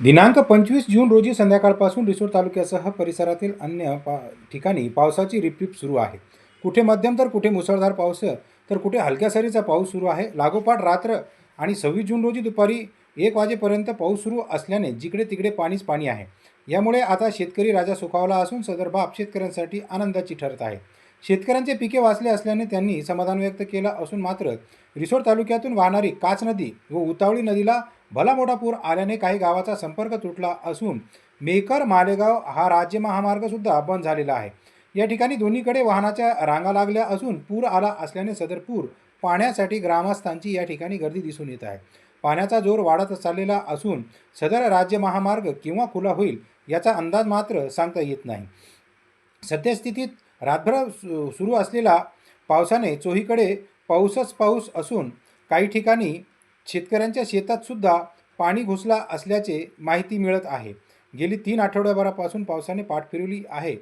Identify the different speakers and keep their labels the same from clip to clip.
Speaker 1: दिनांक पंचवीस जून रोजी संध्याकाळपासून रिसोड तालुक्यासह परिसरातील अन्य पा ठिकाणी पावसाची रिपरिप सुरू आहे. कुठे मध्यम तर कुठे मुसळधार पाऊस तर कुठे हलक्या सरीचा पाऊस सुरू आहे. लागोपाठ रात्र आणि सव्वीस जून रोजी दुपारी एक वाजेपर्यंत पाऊस सुरू असल्याने जिकडे तिकडे पाणीच पाणी आहे. यामुळे आता शेतकरी राजा सुखावला असून सदर बाब शेतकऱ्यांसाठी आनंदाची ठरत आहे. शेतकऱ्यांचे पिके वाचले असल्याने त्यांनी समाधान व्यक्त केलं असून मात्र रिसोड तालुक्यातून वाहणारी काच नदी व उतावळी नदीला भला मोठा पूर आल्याने काही गावाचा संपर्क तुटला असून मेकर मालेगाव हा राज्य महामार्गसुद्धा बंद झालेला आहे. या ठिकाणी दोन्हीकडे वाहनाच्या रांगा लागल्या असून पूर आला असल्याने सदर पूर पाण्यासाठी ग्रामस्थांची या ठिकाणी गर्दी दिसून येत आहे. पाण्याचा जोर वाढत चाललेला असून सदर राज्य महामार्ग किंवा खुला होईल याचा अंदाज मात्र सांगता येत नाही. सद्यस्थितीत रातभर सु सुरू असलेला पावसाने चोहीकडे पाऊसच पाऊस असून काही ठिकाणी शेतकऱ्यांच्या शेतात सुद्धा पाणी घुसला असल्याचे माहिती मिळत आहे. गेली तीन आठवड्याभरापासून पावसाने पाठ फिरवली आहे.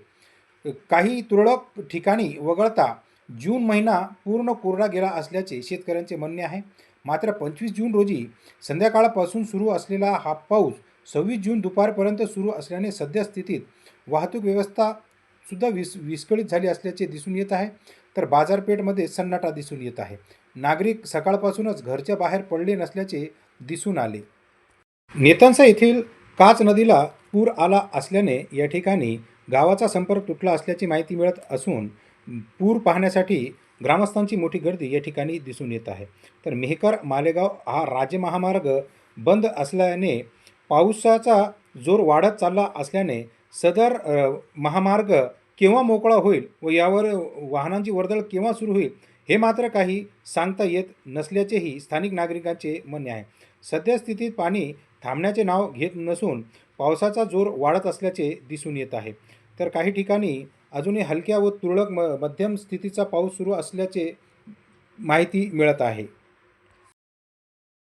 Speaker 1: काही तुरळक ठिकाणी वगळता जून महिना पूर्ण कोरडा गेला असल्याचे शेतकऱ्यांचे म्हणणे आहे. मात्र पंचवीस जून रोजी संध्याकाळपासून सुरू असलेला हा पाऊस सव्वीस जून दुपारपर्यंत सुरू असल्याने सद्यस्थितीत वाहतूक व्यवस्था सुद्धा विस विस्कळीत झाली असल्याचे दिसून येत आहे. तर बाजारपेठमध्ये सन्नाटा दिसून येत आहे. नागरिक सकाळपासूनच घरच्या बाहेर पडले नसल्याचे दिसून आले. नेतांसा येथील काच नदीला पूर आला असल्याने या ठिकाणी गावाचा संपर्क तुटला असल्याची माहिती मिळत असून पूर पाहण्यासाठी ग्रामस्थांची मोठी गर्दी या ठिकाणी दिसून येत आहे. तर मेहकर मालेगाव हा राज्य महामार्ग बंद असल्याने पावसाचा जोर वाढत चालला असल्याने सदर महामार्ग केव्हा मोकळा होईल व यावर वाहनांची वर्दळ केव्हा सुरू होईल हे मात्र काही सांगता येत नसल्याचेही स्थानिक नागरिकांचे म्हणणे आहे. सद्यस्थितीत पाणी थांबण्याचे नाव घेत नसून पावसाचा जोर वाढत असल्याचे दिसून येत आहे. तर काही ठिकाणी अजूनही हलक्या व तुरळक म मध्यम स्थितीचा पाऊस सुरू असल्याचे माहिती मिळत आहे.